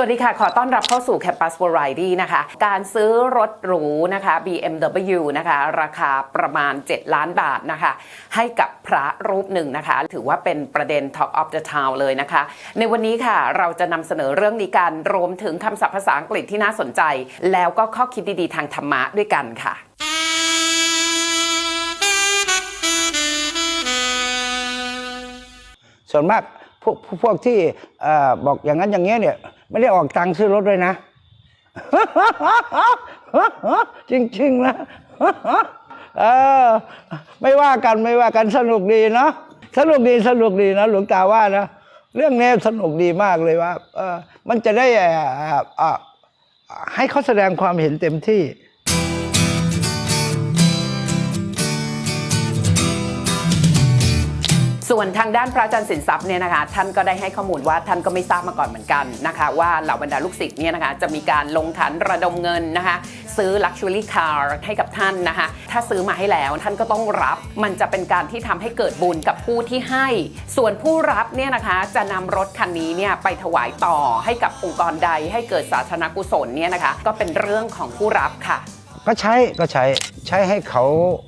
สวัสดีค่ะ ขอต้อนรับเข้าสู่ Campus Variety นะคะ การซื้อรถหรูนะคะ BMW นะคะ ราคาประมาณ 7 ล้านบาทนะคะ ให้กับพระรูปหนึ่งนะคะ ถือว่าเป็นประเด็น Talk of the Town เลยนะคะ ในวันนี้ค่ะเราจะนำเสนอเรื่องนี้กัน รวมถึงคำศัพท์ภาษาอังกฤษที่น่าสนใจ แล้วก็ข้อคิดดีๆ ทางธรรมะด้วยกันค่ะส่วนมาก วกพวกที่บอกอย่างนั้นอย่างเงี้ยเนี่ย ไม่ได้ออกตังค์ซื้อรถเลยนะ จริงๆนะเออไม่ว่ากันไม่ว่ากันสนุกดีเนาะสนุกดีสนุกดีนะหลวงตาว่านะเรื่องนี้สนุกดีมากเลยว่าเออมันจะได้ให้เขาแสดงความเห็นเต็มที่ ส่วนทางด้านพระอาจารย์สินทรัพย์เนี่ยนะคะท่านก็ได้ให้ข้อมูลว่าท่านก็ไม่ทราบมาก่อนเหมือนกันนะคะ ว่าเหล่าบรรดาลูกศิษย์เนี่ยนะคะจะมีการลงขันระดมเงินนะคะ ซื้อ Luxury Car ให้กับท่านนะคะ ถ้าซื้อมาให้แล้วท่านก็ต้องรับมันจะเป็นการที่ทำให้เกิดบุญกับผู้ที่ให้ ส่วนผู้รับเนี่ยนะคะจะนำรถคันนี้เนี่ยไปถวายต่อให้กับองค์กรใดให้เกิดสาธารณกุศลเนี่ยนะคะ ก็เป็นเรื่องของผู้รับค่ะ ก็ใช้ก็ใช้ใช้ให้เขา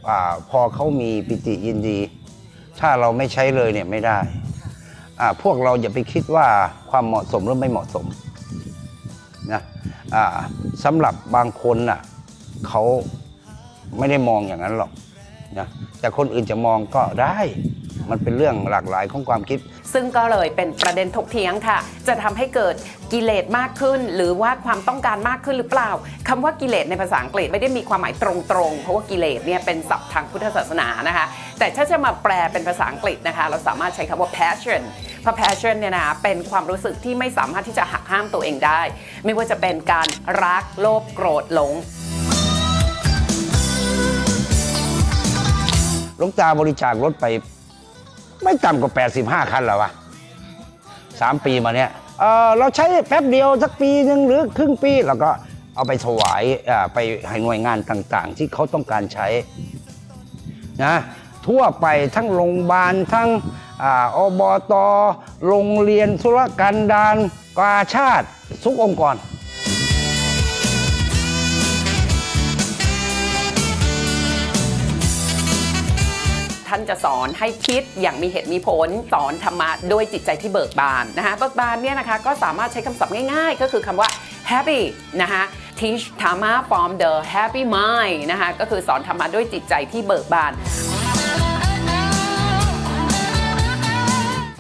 อาพอเขามีปิติยินดี ถ้าเราไม่ใช้เลยเนี่ยไม่ได้พวกเราอย่าไปคิดว่าความเหมาะสมหรือไม่เหมาะสมนะสำหรับบางคนน่ะเขาไม่ได้มองอย่างนั้นหรอกนะแต่คนอื่นจะมองก็ได้ มันเป็นเรื่องหลากหลายของความคิด ซึ่งก็เลยเป็นประเด็นถกเถียงค่ะ จะทำให้เกิดกิเลสมากขึ้น หรือว่าความต้องการมากขึ้นหรือเปล่าคำว่ากิเลสในภาษาอังกฤษไม่ได้มีความหมายตรงๆ เพราะว่ากิเลสเนี่ยเป็นศัพท์ทางพุทธศาสนานะคะ แต่ถ้าจะมาแปลเป็นภาษาอังกฤษนะคะ เราสามารถใช้คำว่า passion เพราะ passion เนี่ยนะเป็นความรู้สึกที่ไม่สามารถที่จะหักห้ามตัวเองได้ ไม่ว่าจะเป็นการรักโลภโกรธหลงหลวงตาบริจาครถไป ไม่ต่ำกว่า 85 คันแล้ววะสามปีมาเนี้ยเออเราใช้แป๊บเดียวสักปีหนึ่งหรือครึ่งปีแล้วก็เอาไปถวายอ่าไปให้หน่วยงานต่างๆ ที่เขาต้องการใช้นะทั่วไปทั้งโรงพยาบาลทั้งออบต โรงเรียนธุรกันดารกาชาติทุกองค์กรานจะสอนให้คิดอย่างมีเหตุมีผล สอนธรรมะด้วยจิตใจที่เบิกบานนะคะเบิกบานเนี่ยนะคะก็สามารถใช้คำศัพท์ง่ายๆ ก็คือคำว่า happy นะคะ teach dharma from the happy mind นะคะก็คือสอนธรรมะด้วยจิตใจที่เบิกบาน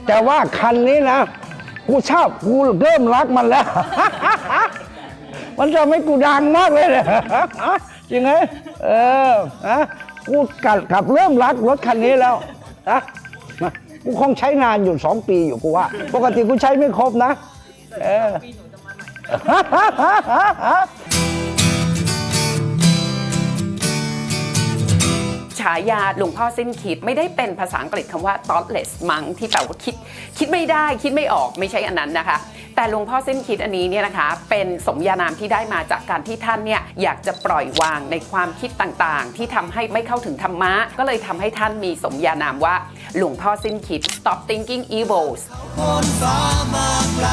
แต่ว่าคันนี้นะ กูชอบกูเริ่มรักมันแล้ว มันจะไม่กูดังมากเลยเนี่ยจริงไหมเออนะ กูกลับกลับเริ่มรักรถคันนี้แล้วนะนะกูคงใช้นานอยู่สองปีอยู่กูว่า ปกติกูใช้ไม่ครบนะ เออ ฉายาหลวงพ่อสิ้นคิดไม่ได้เป็นภาษาอังกฤษคำว่า thoughtless มั้งที่แปลว่าคิด คิดไม่ได้คิดไม่ออกไม่ใช่อันนั้นนะคะ แต่หลวงพ่อสิ้นคิดอันนี้เนี่ยนะคะ เป็นสมญานามที่ได้มาจากการที่ท่านเนี่ยอยากจะปล่อยวางในความคิดต่างๆ ที่ทำให้ไม่เข้าถึงธรรมะ ก็เลยทำให้ท่านมีสมญานามว่าหลวงพ่อสิ้นคิด stop thinking evils พ้นฟ้ามาไกล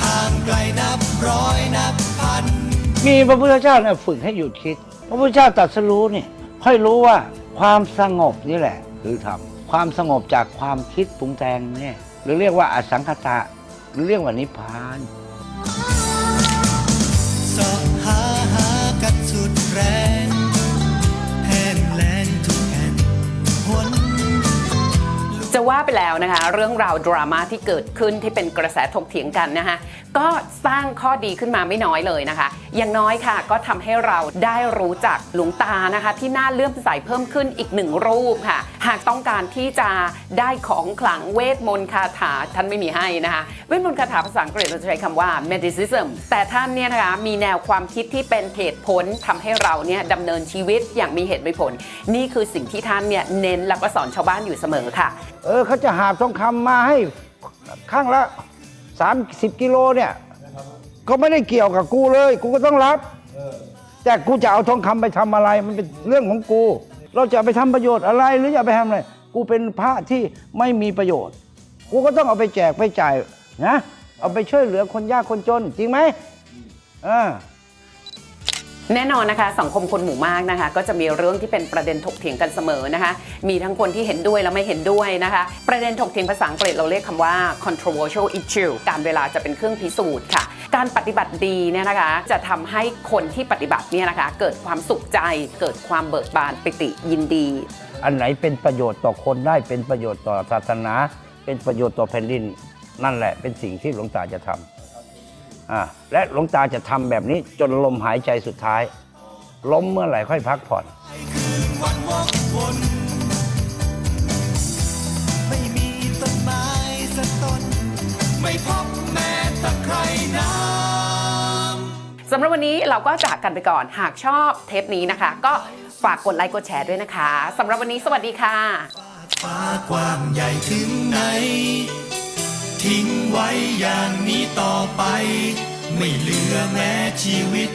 ทางไกลนับร้อยนับพันมีพระพุทธเจ้าเนี่ยฝึกให้หยุดคิด พระพุทธเจ้าตรัสรู้นี่ ค่อยรู้ว่าความสงบนี่แหละ คือธรรมความสงบจากความคิดปรุงแต่งเนี่ยหรือเรียกว่าอสังขตะ หรือเรียกว่านิพพานสอบหาหากันสุดแรงแห้งแล้งทุกแห่งหนจะว่าไปแล้วนะคะ เรื่องราวดราม่าที่เกิดขึ้นที่เป็นกระแสถกเถียงกันนะคะก็สร้างข้อดีขึ้นมาไม่น้อยเลยนะคะ อย่างน้อยค่ะก็ทำให้เราได้รู้จักหลวงตานะคะ ที่น่าเลื่อมใสเพิ่มขึ้นอีกหนึ่งรูปค่ะ หากต้องการที่จะได้ของขลังเวทมนต์คาถาท่านไม่มีให้นะคะ เวทมนต์คาถาภาษาอังกฤษเราจะใช้คำว่า medicism แต่ท่านเนี่ยนะคะมีแนวความคิดที่เป็นเหตุผลทำให้เราเนี่ยดำเนินชีวิตอย่างมีเหตุมีผล นี่คือสิ่งที่ท่านเนี่ยเน้นแล้วก็สอนชาวบ้านอยู่เสมอค่ะ เออเขาจะหาบทองคำมาให้ข้างละ 30 กิโลเนี่ยก็ไม่ได้เกี่ยวกับกูเลย กูก็ต้องรับ แต่กูจะเอาทองคำไปทำอะไร มันเป็นเรื่องของกู เราจะเอาไปทำประโยชน์อะไรหรือจะเอาไปทำอะไร กูเป็นพระที่ไม่มีประโยชน์ กูก็ต้องเอาไปแจกไปจ่ายนะ เอาไปช่วยเหลือคนยากคนจน จริงไหมอ่า แน่นอนนะคะสังคมคนหมู่มากนะคะ ก็จะมีเรื่องที่เป็นประเด็นถกเถียงกันเสมอนะคะ มีทั้งคนที่เห็นด้วยและไม่เห็นด้วยนะคะ ประเด็นถกเถียงภาษาอังกฤษเราเรียกคำว่า controversial issue การเวลาจะเป็นเครื่องพิสูจน์ค่ะ การปฏิบัติดีเนี่ยนะคะ จะทำให้คนที่ปฏิบัติเนี่ยนะคะ เกิดความสุขใจ เกิดความเบิกบานปิติยินดี อันไหนเป็นประโยชน์ต่อคนได้เป็นประโยชน์ต่อศาสนา เป็นประโยชน์ต่อแผ่นดิน นั่นแหละเป็นสิ่งที่หลวงตาจะทำ อ่าและหลวงตาจะทำแบบนี้จนลมหายใจสุดท้าย ล้มเมื่อไหร่ค่อยพักผ่อนวันวกวนไม่มีต้นไม้สักต้น ไม่พบแม้ตะไคร่น้ำสำหรับวันนี้เราก็จากกันไปก่อน หากชอบเทปนี้นะคะ ก็ฝากกดไลค์กดแชร์ด้วยนะคะสำหรับวันนี้สวัสดีค่ะฟ้ากว้างใหญ่ถึงไหน ทิ้งไว้อย่างนี้ต่อไป ไม่เหลือแม้ชีวิต